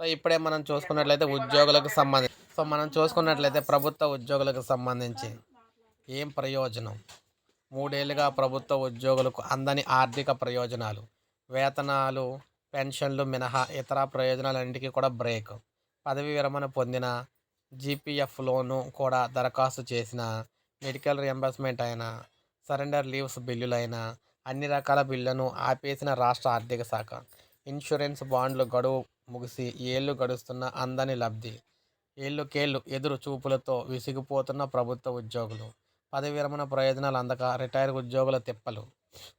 So ఇప్పుడే మనం చూసుకున్నట్లయితే ఉద్యోగులకు సంబంధించి సో మనం చూసుకున్నట్లయితే ప్రభుత్వ ఉద్యోగులకు సంబంధించి ఏం ప్రయోజనం? మూడేళ్ళుగా ప్రభుత్వ ఉద్యోగులకు అందని ఆర్థిక ప్రయోజనాలు వేతనాలు పెన్షన్లు మినహా ఇతర ప్రయోజనాలన్నింటికి కూడా బ్రేక్. పదవి విరమణ పొందిన జీపీఎఫ్ లోను కూడా దరఖాస్తు చేసిన మెడికల్ రియంబర్స్మెంట్ అయినా సరెండర్ లీవ్స్ బిల్లులైనా అన్ని రకాల బిల్లులను ఆపేసిన రాష్ట్ర ఆర్థిక శాఖ. ఇన్సూరెన్స్ బాండ్లు గడువు ముగిసి ఏళ్ళు గడుస్తున్న అందని లబ్ధి. ఏళ్ళుకేళ్ళు ఎదురు చూపులతో విసిగిపోతున్న ప్రభుత్వ ఉద్యోగులు. పదవి విరమణ ప్రయోజనాలు అందక రిటైర్ ఉద్యోగుల తిప్పలు.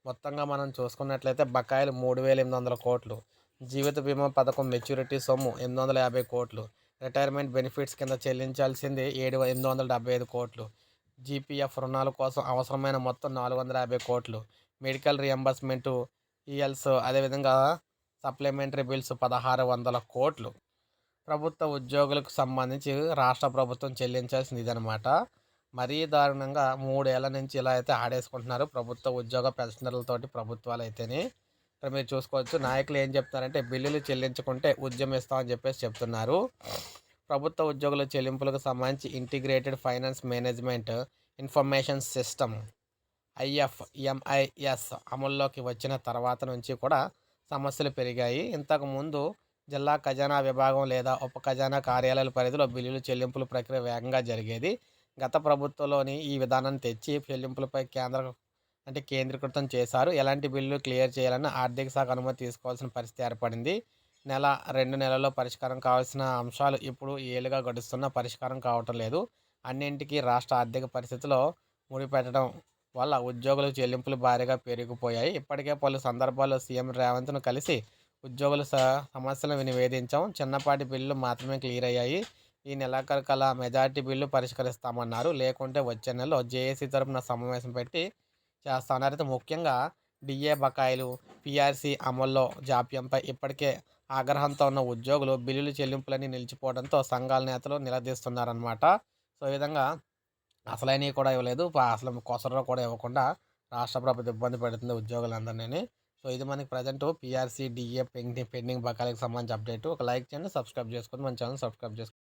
మొత్తంగా మనం చూసుకున్నట్లయితే బకాయిలు మూడు వేల ఎనిమిది వందల కోట్లు. జీవిత బీమా పథకం మెచ్యూరిటీ సొమ్ము ఎనిమిది వందల యాభై కోట్లు. రిటైర్మెంట్ బెనిఫిట్స్ కింద చెల్లించాల్సింది ఏడు ఎనిమిది వందల డెబ్బై ఐదు కోట్లు. జీపీఎఫ్ రుణాల కోసం అవసరమైన మొత్తం నాలుగు వందల యాభై కోట్లు. మెడికల్ రియంబర్స్మెంటు ఈఎల్స్ అదేవిధంగా సప్లిమెంటరీ బిల్స్ పదహారు వందల కోట్లు. ప్రభుత్వ ఉద్యోగులకు సంబంధించి రాష్ట్ర ప్రభుత్వం చెల్లించాల్సింది ఇదనమాట మరీ దారుణంగా మూడేళ్ళ నుంచి ఇలా అయితే ఆడేసుకుంటున్నారు ప్రభుత్వ ఉద్యోగ పెన్షనర్లతోటి ప్రభుత్వాలు అయితేనే ఇక్కడ మీరు చూసుకోవచ్చు నాయకులు ఏం చెప్తున్నారంటే బిల్లులు చెల్లించుకుంటే ఉద్యమిస్తామని చెప్పేసి చెప్తున్నారు. ప్రభుత్వ ఉద్యోగుల చెల్లింపులకు సంబంధించి integrated finance management information system IFMIS అమల్లోకి వచ్చిన తర్వాత నుంచి కూడా సమస్యలు పెరిగాయి. ఇంతకుముందు జిల్లా ఖజానా విభాగం లేదా ఉప ఖజానా కార్యాలయాల పరిధిలో బిల్లులు చెల్లింపుల ప్రక్రియ వేగంగా జరిగేది. గత ప్రభుత్వంలోని ఈ విధానాన్ని తెచ్చి చెల్లింపులపై కేంద్ర అంటే కేంద్రీకృతం చేశారు. ఎలాంటి బిల్లు క్లియర్ చేయాలని ఆర్థిక శాఖ అనుమతి తీసుకోవాల్సిన పరిస్థితి ఏర్పడింది. నెల రెండు నెలల్లో పరిష్కారం కావాల్సిన అంశాలు ఇప్పుడు ఏళ్ళుగా గడుస్తున్న పరిష్కారం కావటం లేదు. అన్నింటికీ రాష్ట్ర ఆర్థిక పరిస్థితిలో ముడిపెట్టడం వల్ల ఉద్యోగుల చెల్లింపులు భారీగా పెరిగిపోయాయి. ఇప్పటికే పలు సందర్భాల్లో సీఎం రేవంత్ను కలిసి ఉద్యోగుల సమస్యలను నివేదించాం. చిన్నపాటి బిల్లులు మాత్రమే క్లియర్ అయ్యాయి. ఈ నెలాఖరు కల మెజార్టీ బిల్లు పరిష్కరిస్తామన్నారు. లేకుంటే వచ్చే నెలలో జేఏసీ తరఫున సమావేశం పెట్టి చేస్తామన్నారు ముఖ్యంగా డిఏ బకాయిలు పిఆర్సీ అమల్లో జాప్యంపై ఇప్పటికే ఆగ్రహంతో ఉన్న ఉద్యోగులు బిల్లులు చెల్లింపులన్నీ నిలిచిపోవడంతో సంఘాల నేతలు నిలదీస్తున్నారన్నమాట. సో ఈ విధంగా అసలైనవి కూడా ఇవ్వలేదు. అసలు కొసరో కూడా ఇవ్వకుండా రాష్ట్ర ప్రభుత్వం ఇబ్బంది పెడుతుంది ఉద్యోగులందరినీ. సో ఇది మనకి present PRC DA pending pending బకాయిలకు సంబంధించి అప్డేట్ ఒక లైక్ చేయండి సబ్స్క్రైబ్ చేసుకొని మన ఛానల్ సబ్స్క్రైబ్ చేసుకోండి